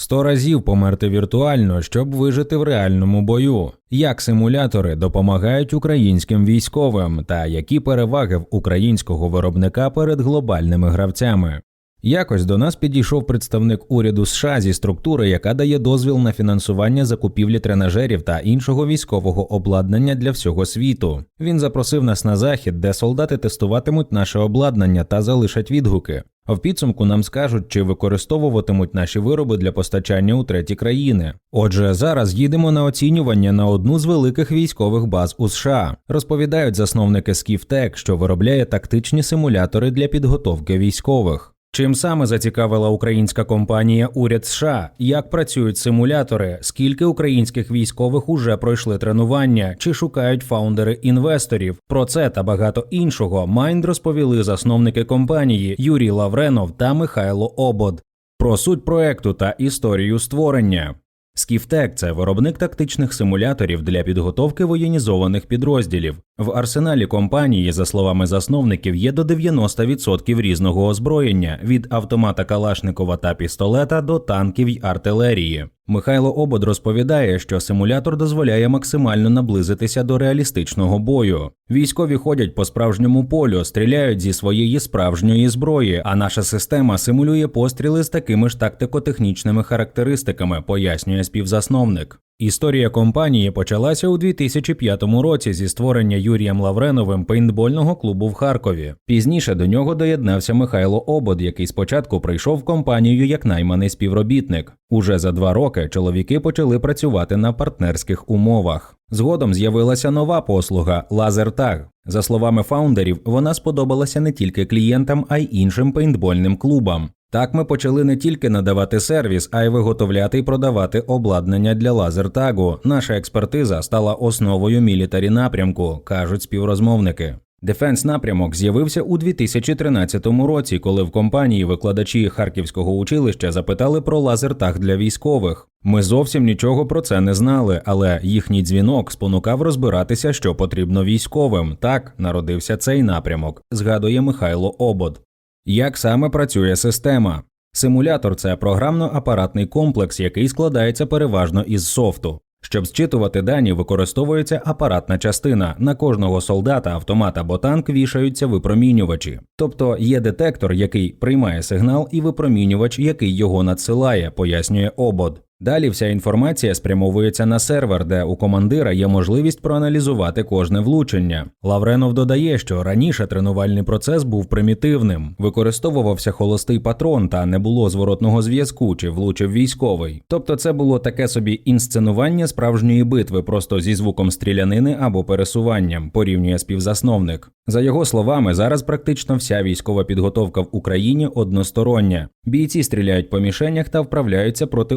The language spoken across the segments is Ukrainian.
Сто разів померти віртуально, щоб вижити в реальному бою. Як симулятори допомагають українським військовим та які переваги в українського виробника перед глобальними гравцями. Якось до нас підійшов представник уряду США зі структури, яка дає дозвіл на фінансування закупівлі тренажерів та іншого військового обладнання для всього світу. Він запросив нас на захід, де солдати тестуватимуть наше обладнання та залишать відгуки. В підсумку нам скажуть, чи використовуватимуть наші вироби для постачання у треті країни. Отже, зараз їдемо на оцінювання на одну з великих військових баз у США. Розповідають засновники Скіфтек, що виробляє тактичні симулятори для підготовки військових. Чим саме зацікавила українська компанія уряд США, як працюють симулятори, скільки українських військових уже пройшли тренування, чи шукають фаундери інвесторів? Про це та багато іншого Майнд розповіли засновники компанії Юрій Лавренов та Михайло Обод. Про суть проекту та історію створення. Скіфтек це виробник тактичних симуляторів для підготовки воєнізованих підрозділів. В арсеналі компанії, за словами засновників, є до 90% різного озброєння від автомата Калашникова та пістолета до танків й артилерії. Михайло Обод розповідає, що симулятор дозволяє максимально наблизитися до реалістичного бою. Військові ходять по справжньому полю, стріляють зі своєї справжньої зброї, а наша система симулює постріли з такими ж тактико-технічними характеристиками, пояснює співзасновник. Історія компанії почалася у 2005 році зі створення Юрієм Лавреновим пейнтбольного клубу в Харкові. Пізніше до нього доєднався Михайло Обод, який спочатку прийшов в компанію як найманий співробітник. Уже за два роки чоловіки почали працювати на партнерських умовах. Згодом з'явилася нова послуга LaserTag. За словами фаундерів, вона сподобалася не тільки клієнтам, а й іншим пейнтбольним клубам. Так ми почали не тільки надавати сервіс, а й виготовляти і продавати обладнання для лазертагу. Наша експертиза стала основою мілітарі напрямку, кажуть співрозмовники. Дефенс напрямок з'явився у 2013 році, коли в компанії викладачі Харківського училища запитали про лазертаг для військових. Ми зовсім нічого про це не знали, але їхній дзвінок спонукав розбиратися, що потрібно військовим. Так народився цей напрямок, згадує Михайло Обод. Як саме працює система? Симулятор це програмно-апаратний комплекс, який складається переважно із софту. Щоб зчитувати дані, використовується апаратна частина. На кожного солдата, автомат або танк вішаються випромінювачі. Тобто є детектор, який приймає сигнал, і випромінювач, який його надсилає, пояснює обод. Далі вся інформація спрямовується на сервер, де у командира є можливість проаналізувати кожне влучення. Лавренов додає, що раніше тренувальний процес був примітивним, використовувався холостий патрон та не було зворотного зв'язку, чи влучив військовий. Тобто, це було таке собі інсценування справжньої битви, просто зі звуком стрілянини або пересуванням, порівнює співзасновник. За його словами, зараз практично вся військова підготовка в Україні одностороння. Бійці стріляють по мішенях та вправляються проти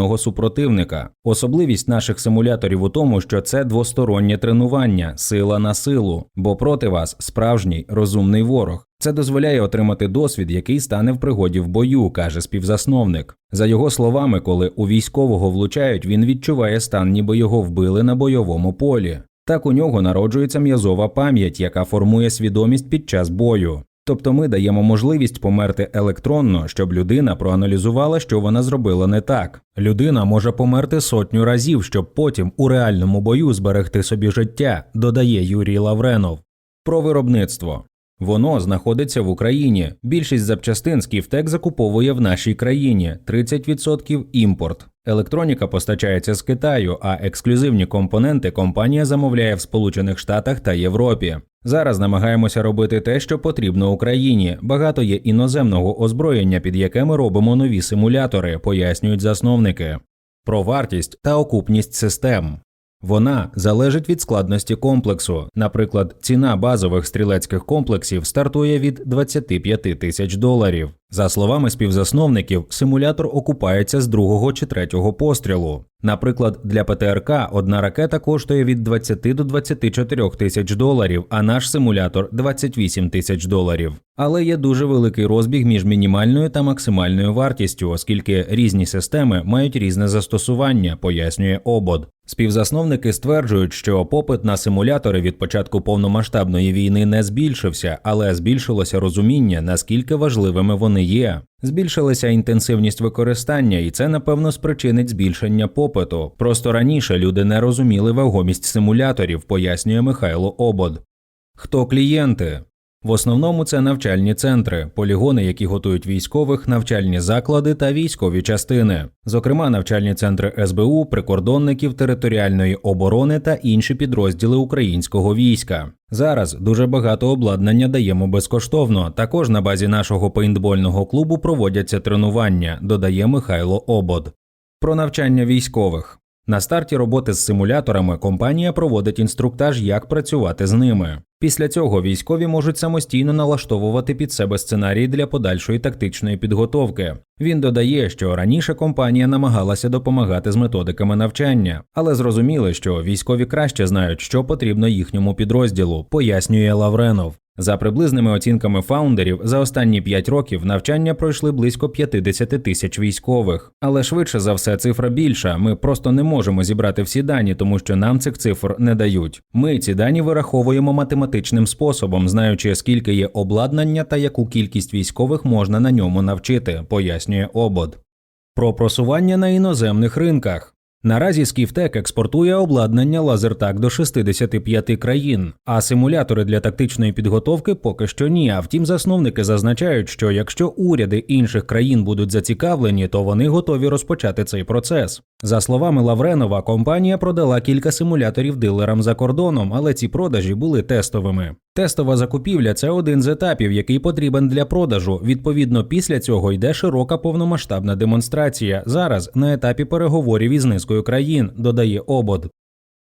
умовного супротивника. Особливість наших симуляторів у тому, що це двостороннє тренування, сила на силу, бо проти вас справжній розумний ворог. Це дозволяє отримати досвід, який стане в пригоді в бою, каже співзасновник. За його словами, коли у військового влучають, він відчуває стан, ніби його вбили на бойовому полі. Так у нього народжується м'язова пам'ять, яка формує свідомість під час бою. Тобто ми даємо можливість померти електронно, щоб людина проаналізувала, що вона зробила не так. Людина може померти сотню разів, щоб потім у реальному бою зберегти собі життя, додає Юрій Лавренов. Про виробництво. Воно знаходиться в Україні. Більшість запчастин Скіфтек закуповує в нашій країні 30% імпорт. Електроніка постачається з Китаю, а ексклюзивні компоненти компанія замовляє в Сполучених Штатах та Європі. Зараз намагаємося робити те, що потрібно Україні. Багато є іноземного озброєння, під яке ми робимо нові симулятори, пояснюють засновники. Про вартість та окупність систем. Вона залежить від складності комплексу. Наприклад, ціна базових стрілецьких комплексів стартує від 25 тисяч доларів. За словами співзасновників, симулятор окупається з другого чи третього пострілу. Наприклад, для ПТРК одна ракета коштує від 20 до 24 тисяч доларів, а наш симулятор 28 тисяч доларів. Але є дуже великий розбіг між мінімальною та максимальною вартістю, оскільки різні системи мають різне застосування, пояснює обод. Співзасновники стверджують, що попит на симулятори від початку повномасштабної війни не збільшився, але збільшилося розуміння, наскільки важливими вони вони є. Збільшилася інтенсивність використання, і це напевно спричинить збільшення попиту. Просто раніше люди не розуміли вагомість симуляторів, пояснює Михайло Обод. Хто клієнти? В основному це навчальні центри, полігони, які готують військових, навчальні заклади та військові частини, зокрема навчальні центри СБУ, прикордонників територіальної оборони та інші підрозділи українського війська. Зараз дуже багато обладнання даємо безкоштовно. Також на базі нашого пейнтбольного клубу проводяться тренування, додає Михайло Обод. Про навчання військових. На старті роботи з симуляторами компанія проводить інструктаж, як працювати з ними. Після цього військові можуть самостійно налаштовувати під себе сценарії для подальшої тактичної підготовки. Він додає, що раніше компанія намагалася допомагати з методиками навчання, але зрозуміли, що військові краще знають, що потрібно їхньому підрозділу, пояснює Лавренов. За приблизними оцінками фаундерів, за останні 5 років навчання пройшли близько 50 тисяч військових. Але швидше за все цифра більша. Ми просто не можемо зібрати всі дані, тому що нам цих цифр не дають. Ми ці дані вираховуємо математичним способом, знаючи скільки є обладнання та яку кількість військових можна на ньому навчити, пояснює обод. Про просування на іноземних ринках. Наразі Скіфтек експортує обладнання лазертак до 65 країн, а симулятори для тактичної підготовки поки що ні. А втім, засновники зазначають, що якщо уряди інших країн будуть зацікавлені, то вони готові розпочати цей процес. За словами Лавренова, компанія продала кілька симуляторів дилерам за кордоном, але ці продажі були тестовими. Тестова закупівля це один з етапів, який потрібен для продажу. Відповідно, після цього йде широка повномасштабна демонстрація. Зараз на етапі переговорів із низкою країн, додає обод.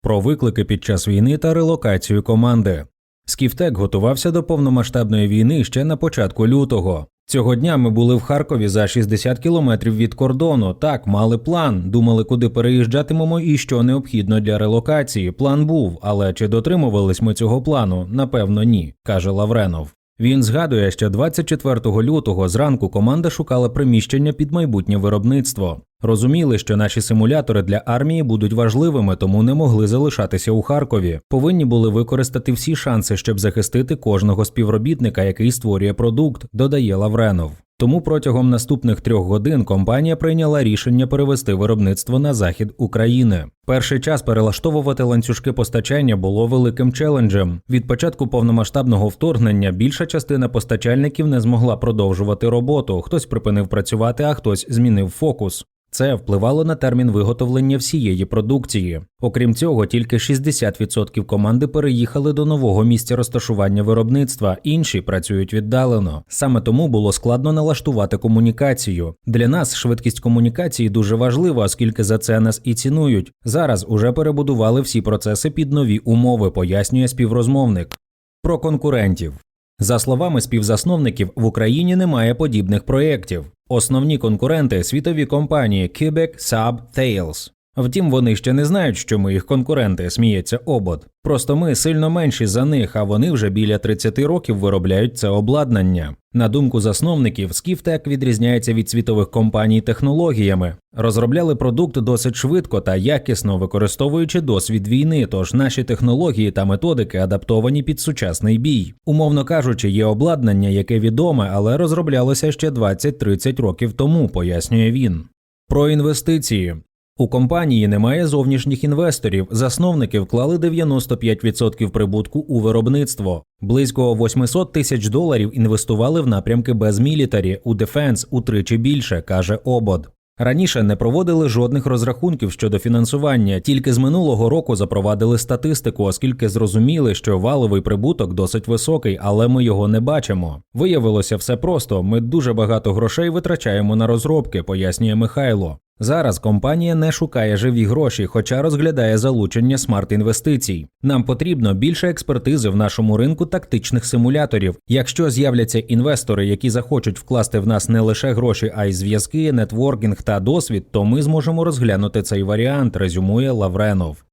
Про виклики під час війни та релокацію команди. Скіфтек готувався до повномасштабної війни ще на початку лютого. Цього дня ми були в Харкові за 60 кілометрів від кордону. Так, мали план, думали, куди переїжджатимемо і що необхідно для релокації. План був, але чи дотримувались ми цього плану? Напевно, ні, каже Лавренов. Він згадує, що 24 лютого зранку команда шукала приміщення під майбутнє виробництво. Розуміли, що наші симулятори для армії будуть важливими, тому не могли залишатися у Харкові. Повинні були використати всі шанси, щоб захистити кожного співробітника, який створює продукт, додає Лавренов. Тому протягом наступних трьох годин компанія прийняла рішення перевести виробництво на захід України. Перший час перелаштовувати ланцюжки постачання було великим челенджем. Від початку повномасштабного вторгнення більша частина постачальників не змогла продовжувати роботу. Хтось припинив працювати, а хтось змінив фокус. Це впливало на термін виготовлення всієї продукції. Окрім цього, тільки 60% команди переїхали до нового місця розташування виробництва, інші працюють віддалено. Саме тому було складно налаштувати комунікацію. Для нас швидкість комунікації дуже важлива, оскільки за це нас і цінують. Зараз уже перебудували всі процеси під нові умови, пояснює співрозмовник. Про конкурентів. За словами співзасновників, в Україні немає подібних проєктів. Основні конкуренти світові компанії Quebec, Saab, Thales. Втім, вони ще не знають, що ми їх конкуренти, сміється обод. Просто ми сильно менші за них, а вони вже біля 30 років виробляють це обладнання. На думку засновників, Скіфтек відрізняється від світових компаній технологіями. Розробляли продукт досить швидко та якісно, використовуючи досвід війни, тож наші технології та методики адаптовані під сучасний бій. Умовно кажучи, є обладнання, яке відоме, але розроблялося ще 20-30 років тому, пояснює він. Про інвестиції. У компанії немає зовнішніх інвесторів. Засновники вклали 95% прибутку у виробництво. Близько 800 тисяч доларів інвестували в напрямки без мілітарі, у дефенс утричі більше, каже обод. Раніше не проводили жодних розрахунків щодо фінансування, тільки з минулого року запровадили статистику, оскільки зрозуміли, що валовий прибуток досить високий, але ми його не бачимо. Виявилося все просто. Ми дуже багато грошей витрачаємо на розробки, пояснює Михайло. Зараз компанія не шукає живі гроші, хоча розглядає залучення смарт-інвестицій. Нам потрібно більше експертизи в нашому ринку тактичних симуляторів. Якщо з'являться інвестори, які захочуть вкласти в нас не лише гроші, а й зв'язки, нетворкінг та досвід, то ми зможемо розглянути цей варіант, резюмує Лавренов.